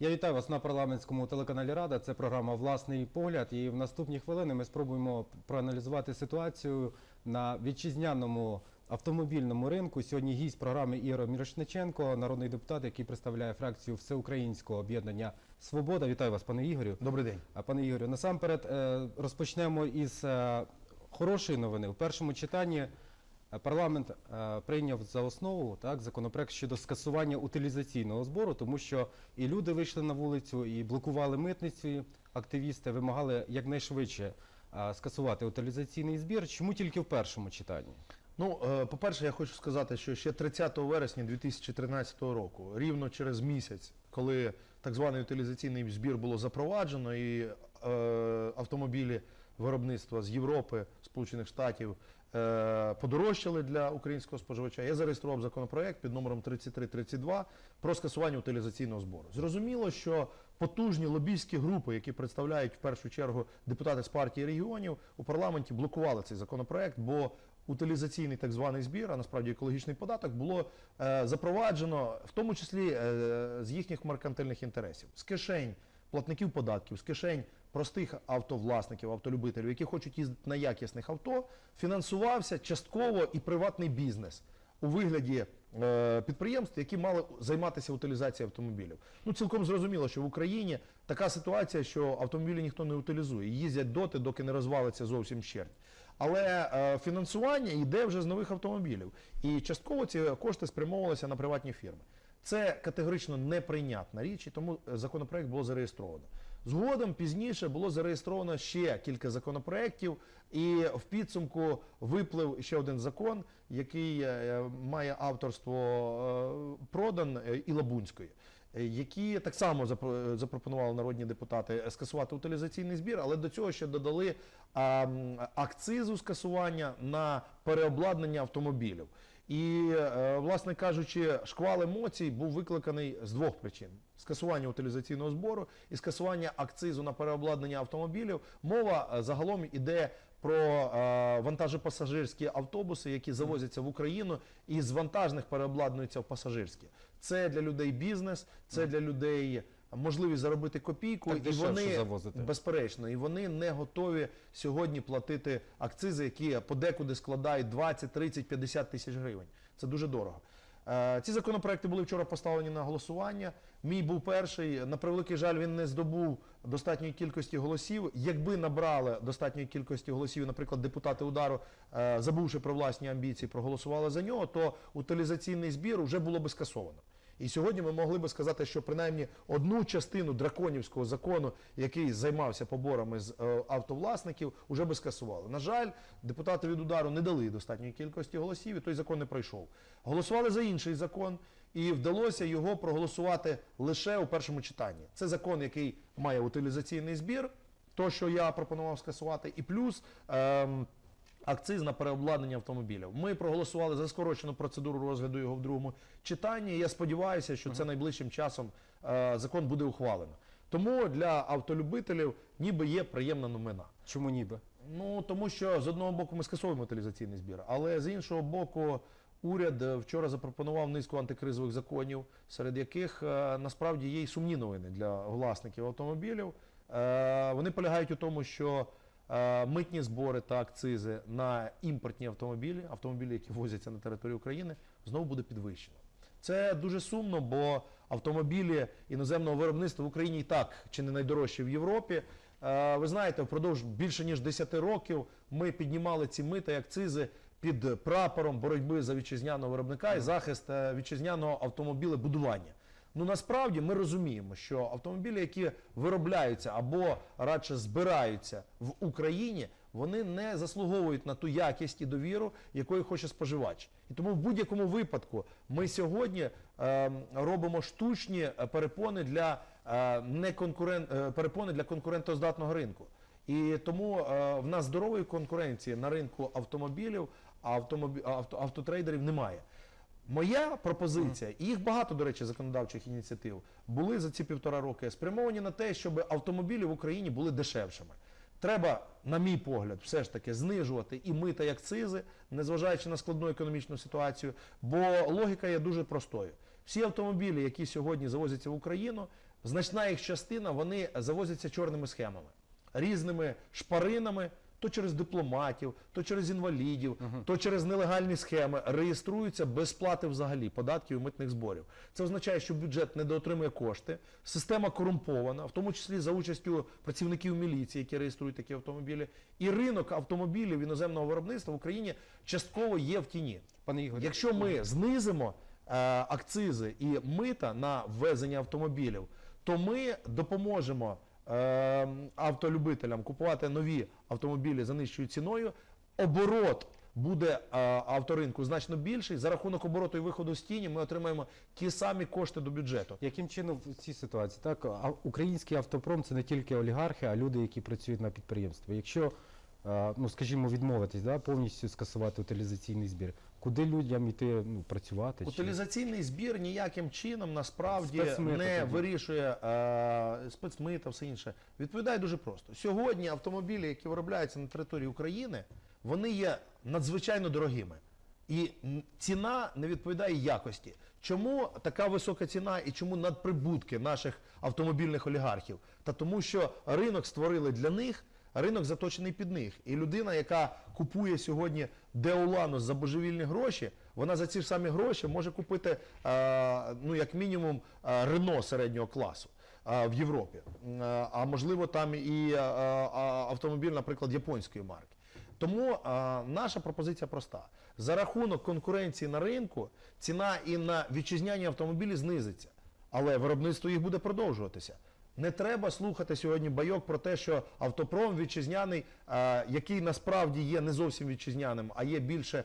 Я вітаю вас на парламентському телеканалі Рада. Це програма Власний погляд. І в наступні хвилини ми спробуємо проаналізувати ситуацію на вітчизняному автомобільному ринку. Сьогодні гість програми Ігор Мірошниченко, народний депутат, який представляє фракцію Всеукраїнського об'єднання Свобода. Вітаю вас, пане Ігорю. Добрий день. А пане Ігорю, насамперед е, розпочнемо із е, хорошої новини. В першому читанні парламент е, прийняв за основу так законопроект щодо скасування утилізаційного збору, тому що і люди вийшли на вулицю, і блокували митниці. Активісти вимагали якнайшвидше е, скасувати утилізаційний збір. Чому тільки в першому читанні? Ну, е, по-перше, я хочу сказати, що ще 30 вересня 2013 року, рівно через місяць, коли так званий утилізаційний збір було запроваджено, і е, автомобілі виробництва з Європи, Сполучених Штатів е, подорожчали для українського споживача, я зареєстрував законопроект під номером 3332 про скасування утилізаційного збору. Зрозуміло, що потужні лобійські групи, які представляють в першу чергу депутати з партії регіонів, у парламенті блокували цей законопроект, бо утилізаційний так званий збір, а насправді екологічний податок, було е, запроваджено в тому числі е, з їхніх меркантильних інтересів, з кишень платників податків, з кишень простих автовласників, автолюбителів, які хочуть їздити на якісних авто, фінансувався частково і приватний бізнес у вигляді е, підприємств, які мали займатися утилізацією автомобілів. Ну цілком зрозуміло, що в Україні така ситуація, що автомобілі ніхто не утилізує, їздять доти, доки не розвалиться зовсім щерть. Але е, фінансування йде вже з нових автомобілів, і частково ці кошти спрямовувалися на приватні фірми. Це категорично неприйнятна річ, і тому е, законопроект було зареєстровано. Згодом пізніше було зареєстровано ще кілька законопроєктів, і в підсумку виплив ще один закон, який е, має авторство е, Продан е, і Лабунської. е, Які так само запропонували народні депутати е, скасувати утилізаційний збір, але до цього ще додали акцизу скасування на переобладнання автомобілів. І, е, власне кажучи, шквал емоцій був викликаний з двох причин: скасування утилізаційного збору і скасування акцизу на переобладнання автомобілів. Мова е, загалом іде про е, вантажопасажирські автобуси, які завозяться в Україну і з вантажних переобладнуються в пасажирські. Це для людей бізнес, це для людей можливість заробити копійку, Так і вони завозити. Безперечно, і вони не готові сьогодні платити акцизи, які подекуди складають 20, 30, 50 тисяч гривень. Це дуже дорого. Е, Ці законопроекти були вчора поставлені на голосування. Мій був перший. На превеликий жаль, він не здобув достатньої кількості голосів. Якби набрали достатньої кількості голосів, наприклад, депутати удару, е, забувши про власні амбіції, проголосували за нього, то утилізаційний збір вже було би скасовано. І сьогодні ми могли би сказати, що принаймні одну частину драконівського закону, який займався поборами з е, автовласників, уже би скасували. На жаль, депутати від удару не дали достатньої кількості голосів, і той закон не пройшов. Голосували за інший закон, і вдалося його проголосувати лише у першому читанні. Це закон, який має утилізаційний збір, то що я пропонував скасувати, і плюс. Ем, акциз на переобладнання автомобілів. Ми проголосували за скорочену процедуру розгляду його в другому читанні. Я сподіваюся, що це найближчим часом е, закон буде ухвалено. Тому для автолюбителів ніби є приємна новина. Чому ніби? Ну тому що з одного боку ми скасовуємо утилізаційний збір, але з іншого боку, уряд е, вчора запропонував низку антикризових законів, серед яких е, насправді є й сумні новини для власників автомобілів. Е, Вони полягають у тому, що митні збори та акцизи на імпортні автомобілі, автомобілі, які возяться на територію України, знову буде підвищено. Це дуже сумно, бо автомобілі іноземного виробництва в Україні і так чи не найдорожчі в Європі. Е, Ви знаєте, впродовж більше ніж 10 років ми піднімали ці мита і акцизи під прапором боротьби за вітчизняного виробника і захист е, вітчизняного автомобілебудування. Ну насправді ми розуміємо, що автомобілі, які виробляються або радше збираються в Україні, вони не заслуговують на ту якість і довіру, якої хоче споживач. І тому в будь-якому випадку ми сьогодні е, робимо штучні е, перепони для е, неконкурен... е, перепони для конкурентоздатного ринку. І тому е, в нас здорової конкуренції на ринку автомобілів, а автомобі... авто... автотрейдерів немає. Моя пропозиція, і їх багато, до речі, законодавчих ініціатив, були за ці півтора роки спрямовані на те, щоб автомобілі в Україні були дешевшими. Треба, на мій погляд, все ж таки знижувати і мита і акцизи, незважаючи на складну економічну ситуацію. Бо логіка є дуже простою. Всі автомобілі, які сьогодні завозяться в Україну, значна їх частина вони завозяться чорними схемами, різними шпаринами, то через дипломатів, то через інвалідів, то через нелегальні схеми реєструються без сплати взагалі податків і митних зборів. Це означає, що бюджет недоотримує кошти, система корумпована, в тому числі за участю працівників міліції, які реєструють такі автомобілі, і ринок автомобілів іноземного виробництва в Україні частково є в тіні. Пане Ігорі, Якщо ми знизимо е, акцизи і мита на ввезення автомобілів, то ми допоможемо автолюбителям купувати нові автомобілі за нижчою ціною. Оборот буде е, авторинку значно більший. За рахунок обороту і виходу з тіні ми отримаємо ті самі кошти до бюджету. Яким чином в цій ситуації? Так, український автопром це не тільки олігархи, а люди, які працюють на підприємстві. Якщо, е, ну скажімо, відмовитись, да, повністю скасувати утилізаційний збір, куди людям йти ну, працювати? чи- Утилізаційний збір ніяким чином насправді Спецмита не тоді. вирішує е, спецмита, все інше. Відповідає дуже просто. Сьогодні автомобілі, які виробляються на території України, вони є надзвичайно дорогими. І ціна не відповідає якості. Чому така висока ціна і чому надприбутки наших автомобільних олігархів? Та тому, що ринок створили для них, ринок заточений під них. І людина, яка купує сьогодні Деоланус за божевільні гроші, вона за ці ж самі гроші може купити, е, ну як мінімум, е, Рено середнього класу. е, В Європі, а можливо там і автомобіль, наприклад, японської марки. Тому наша пропозиція проста: за рахунок конкуренції на ринку ціна і на вітчизняні автомобілі знизиться, але виробництво їх буде продовжуватися. Не треба слухати сьогодні байок про те, що автопром вітчизняний, е, який насправді є не зовсім вітчизняним, а є більше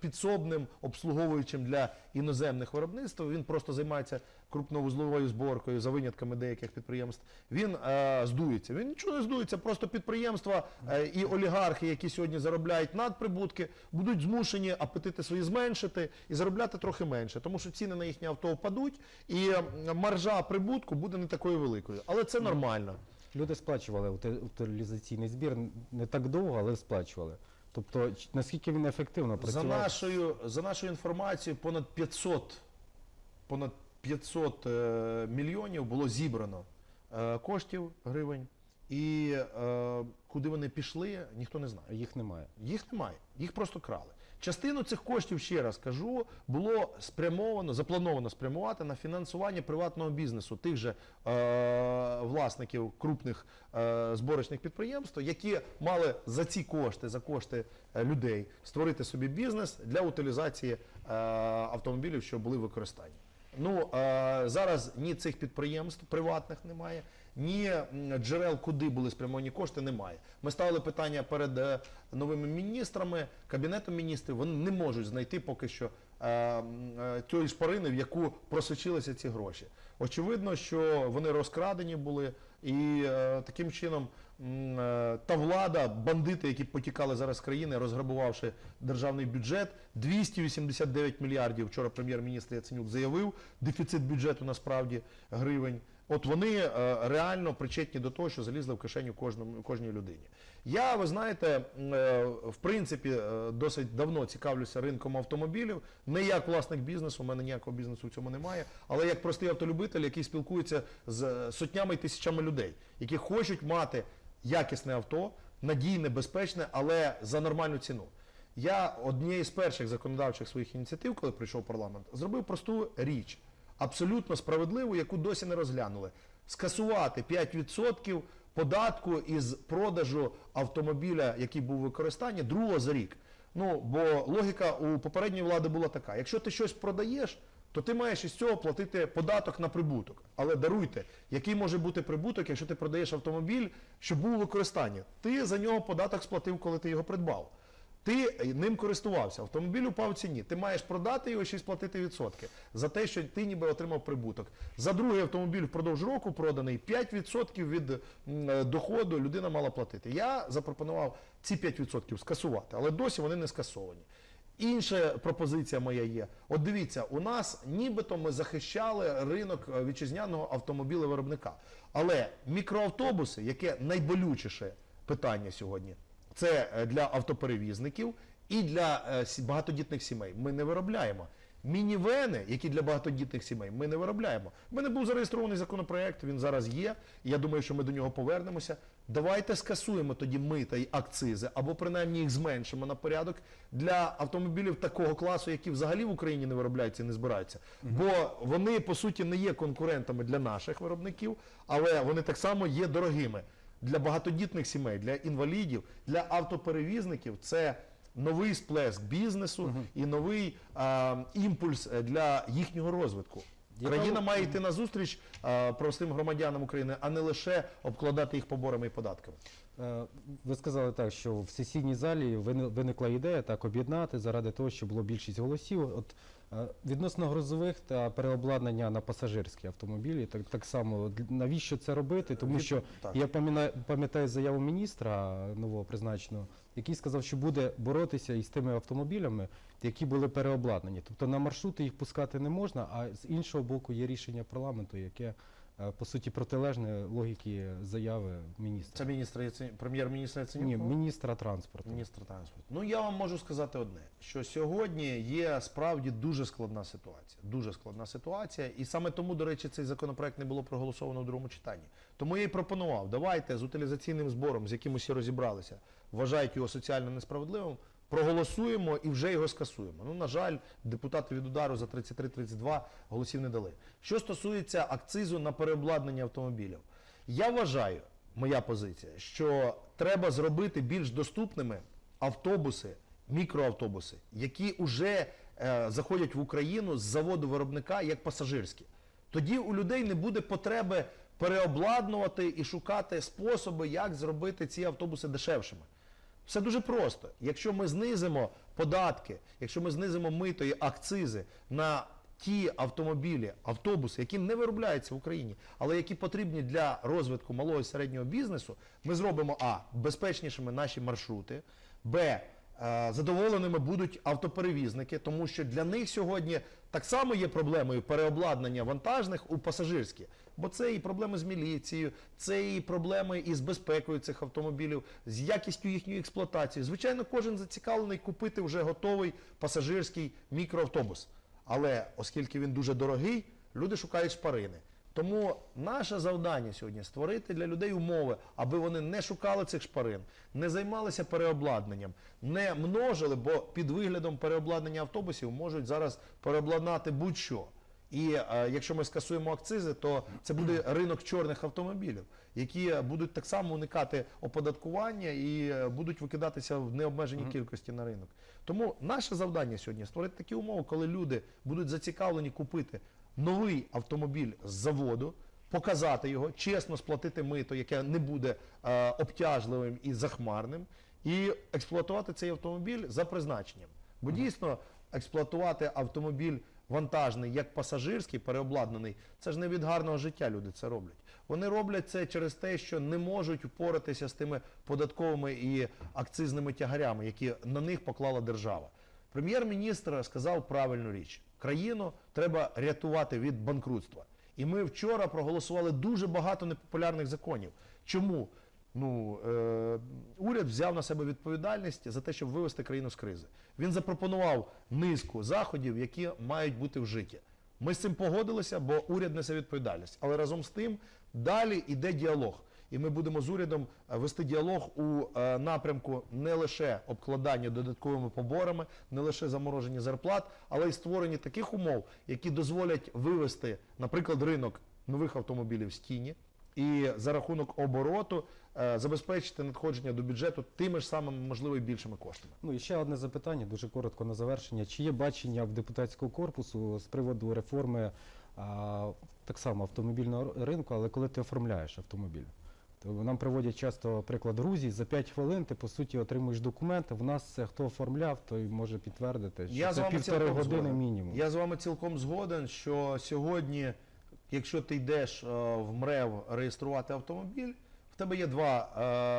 підсобним, обслуговуючим для іноземних виробництв. Він просто займається крупновузловою зборкою за винятками деяких підприємств. Він е, здується. Він нічого не здується, просто підприємства е, і олігархи, які сьогодні заробляють надприбутки, будуть змушені апетити свої зменшити і заробляти трохи менше, тому що ціни на їхні авто впадуть, і е, маржа прибутку буде не такою великою. Але це нормально. Люди сплачували ути- утилізаційний збір не так довго, але сплачували. Тобто, наскільки він ефективно За нашою, за нашою інформацією, понад 500, понад 500 е, мільйонів було зібрано е, коштів гривень. І е, куди вони пішли, ніхто не знає. Їх немає. Їх немає, їх просто крали. Частину цих коштів, ще раз кажу, було спрямовано, заплановано спрямувати на фінансування приватного бізнесу, тих же е, власників крупних е, зборочних підприємств, які мали за ці кошти, за кошти е, людей, створити собі бізнес для утилізації е, автомобілів, що були в використанні. Ну зараз ні цих підприємств приватних немає, ні джерел, куди були спрямовані кошти, немає. Ми ставили питання перед е, новими міністрами, кабінетом міністрів. Вони не можуть знайти поки що е, е, тої шпарини, в яку просочилися ці гроші. Очевидно, що вони розкрадені були, і таким чином та влада, бандити, які потікали зараз з країни, розграбувавши державний бюджет, 289 мільярдів. Вчора прем'єр-міністр Яценюк заявив, дефіцит бюджету насправді гривень. От вони е, реально причетні до того, що залізли в кишеню кожному кожній людині. Я, ви знаєте, е, в принципі, е, досить давно цікавлюся ринком автомобілів. Не як власник бізнесу, у мене ніякого бізнесу в цьому немає, але як простий автолюбитель, який спілкується з е, сотнями і тисячами людей, які хочуть мати якісне авто, надійне, безпечне, але за нормальну ціну. Я однією з перших законодавчих своїх ініціатив, коли прийшов парламент, зробив просту річ, абсолютно справедливу, яку досі не розглянули. Скасувати 5% податку із продажу автомобіля, який був у використанні, другого за рік. Ну, бо логіка у попередньої влади була така: якщо ти щось продаєш, то ти маєш із цього платити податок на прибуток. Але даруйте, який може бути прибуток, якщо ти продаєш автомобіль, що був у використанні? Ти за нього податок сплатив, коли ти його придбав. Ти ним користувався, автомобіль упав в ціні. Ти маєш продати його ще й сплатити відсотки за те, що ти ніби отримав прибуток. За другий автомобіль впродовж року проданий 5% від е, доходу людина мала платити. Я запропонував ці 5% скасувати, але досі вони не скасовані. Інша пропозиція моя є. От дивіться, у нас нібито ми захищали ринок е, вітчизняного автомобілевиробника. Але мікроавтобуси, яке найболючіше питання сьогодні, це е, для автоперевізників і для е, багатодітних сімей. Ми не виробляємо. Мінівени, які для багатодітних сімей, ми не виробляємо. У мене був зареєстрований законопроект, він зараз є. Я думаю, що ми до нього повернемося. Давайте скасуємо тоді мита й акцизи, або принаймні їх зменшимо на порядок для автомобілів такого класу, які взагалі в Україні не виробляються і не збираються. Бо вони по суті не є конкурентами для наших виробників, але вони так само є дорогими для багатодітних сімей, для інвалідів, для автоперевізників. Це новий сплеск бізнесу і новий а, імпульс е, для їхнього розвитку. Країна має йти на зустріч а, простим громадянам України, а не лише обкладати їх поборами і податками. Е, Ви сказали так, що в сесійній залі вини- виникла ідея так об'єднати заради того, щоб було більшість голосів. От е, відносно грузових та переобладнання на пасажирські автомобілі, так, так само навіщо це робити? Тому що так. я пам'ятаю, пам'ятаю заяву міністра нового призначеного, який сказав, що буде боротися із тими автомобілями, які були переобладнані. Тобто на маршрути їх пускати не можна, а з іншого боку є рішення парламенту, яке по суті протилежне логіки заяви міністра. Це міністр Яцен- прем'єр-міністр Яценюк? Ні, міністра транспорту. Міністр транспорту. Ну я вам можу сказати одне: що сьогодні є справді дуже складна ситуація. Дуже складна ситуація, і саме тому, до речі, цей законопроект не було проголосовано в другому читанні. Тому я і пропонував, давайте з утилізаційним збором, з яким усі розібралися, вважають його соціально несправедливим. Проголосуємо і вже його скасуємо. Ну, на жаль, депутати від удару за 33-32 голосів не дали. Що стосується акцизу на переобладнання автомобілів, я вважаю, моя позиція, що треба зробити більш доступними автобуси, мікроавтобуси, які вже е, заходять в Україну з заводу виробника як пасажирські. Тоді у людей не буде потреби переобладнувати і шукати способи, як зробити ці автобуси дешевшими. Все дуже просто. Якщо ми знизимо податки, якщо ми знизимо мито і акцизи на ті автомобілі, автобуси, які не виробляються в Україні, але які потрібні для розвитку малого і середнього бізнесу, ми зробимо а безпечнішими наші маршрути, б задоволеними будуть автоперевізники, тому що для них сьогодні так само є проблемою переобладнання вантажних у пасажирські. Бо це і проблеми з міліцією, це і проблеми із безпекою цих автомобілів, з якістю їхньої експлуатації. Звичайно, кожен зацікавлений купити вже готовий пасажирський мікроавтобус. Але оскільки він дуже дорогий, люди шукають шпарини. Тому наше завдання сьогодні створити для людей умови, аби вони не шукали цих шпарин, не займалися переобладнанням, не множили, бо під виглядом переобладнання автобусів можуть зараз переобладнати будь-що. І е, якщо ми скасуємо акцизи, то це буде ринок чорних автомобілів, які будуть так само уникати оподаткування і е, будуть викидатися в необмеженій кількості на ринок. Тому наше завдання сьогодні створити такі умови, коли люди будуть зацікавлені купити новий автомобіль з заводу, показати його, чесно сплатити мито, яке не буде е, обтяжливим і захмарним, і експлуатувати цей автомобіль за призначенням. Бо дійсно експлуатувати автомобіль вантажний як пасажирський, переобладнаний, це ж не від гарного життя люди це роблять. Вони роблять це через те, що не можуть впоратися з тими податковими і акцизними тягарями, які на них поклала держава. Прем'єр-міністр сказав правильну річ: країну треба рятувати від банкрутства. І ми вчора проголосували дуже багато непопулярних законів. Чому? Ну, е, уряд взяв на себе відповідальність за те, щоб вивести країну з кризи. Він запропонував низку заходів, які мають бути вжиті. Ми з цим погодилися, бо уряд несе відповідальність. Але разом з тим далі йде діалог. І ми будемо з урядом е, вести діалог у е, напрямку не лише обкладання додатковими поборами, не лише замороження зарплат, але й створення таких умов, які дозволять вивести, наприклад, ринок нових автомобілів з тіні, і за рахунок обороту е, забезпечити надходження до бюджету тими ж самими, можливо, і більшими коштами. Ну і ще одне запитання, дуже коротко на завершення. Чи є бачення в депутатського корпусу з приводу реформи а, так само автомобільного ринку, але коли ти оформляєш автомобіль? Нам приводять часто приклад Грузії, за 5 хвилин ти по суті отримуєш документи. В нас це хто оформляв, той може підтвердити, що Я з це вами півтори цілком години згоден. мінімум. Я з вами цілком згоден, що сьогодні, якщо ти йдеш е, в МРЕВ реєструвати автомобіль, в тебе є два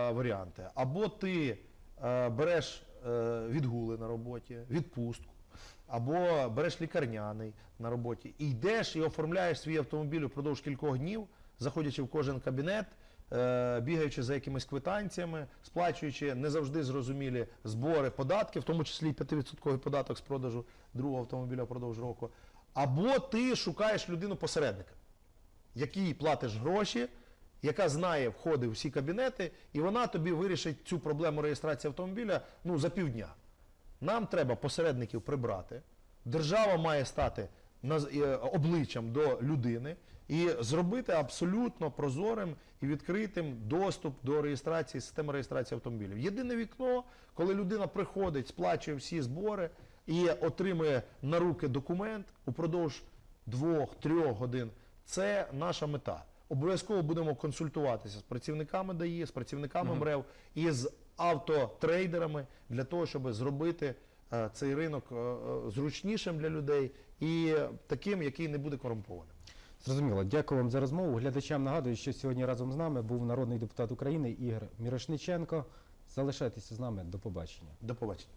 е, варіанти. Або ти е, береш е, відгули на роботі, відпустку, або береш лікарняний на роботі і йдеш і оформляєш свій автомобіль упродовж кількох днів, заходячи в кожен кабінет, бігаючи за якимись квитанціями, сплачуючи не завжди зрозумілі збори, податки, в тому числі і 5% податок з продажу другого автомобіля впродовж року. Або ти шукаєш людину посередника, якій платиш гроші, яка знає входи в всі кабінети, і вона тобі вирішить цю проблему реєстрації автомобіля ну, за півдня. Нам треба посередників прибрати. Держава має стати е, обличчям до людини і зробити абсолютно прозорим і відкритим доступ до реєстрації, системи реєстрації автомобілів. Єдине вікно, коли людина приходить, сплачує всі збори і отримує на руки документ упродовж двох-трьох годин, це наша мета. Обов'язково будемо консультуватися з працівниками ДАІ, з працівниками МРЕВ і з автотрейдерами для того, щоб зробити е, цей ринок е, е, зручнішим для людей і таким, який не буде корумпованим. Зрозуміло. Дякую вам за розмову. Глядачам нагадую, що сьогодні разом з нами був народний депутат України Ігор Мірошниченко. Залишайтеся з нами. До побачення. До побачення.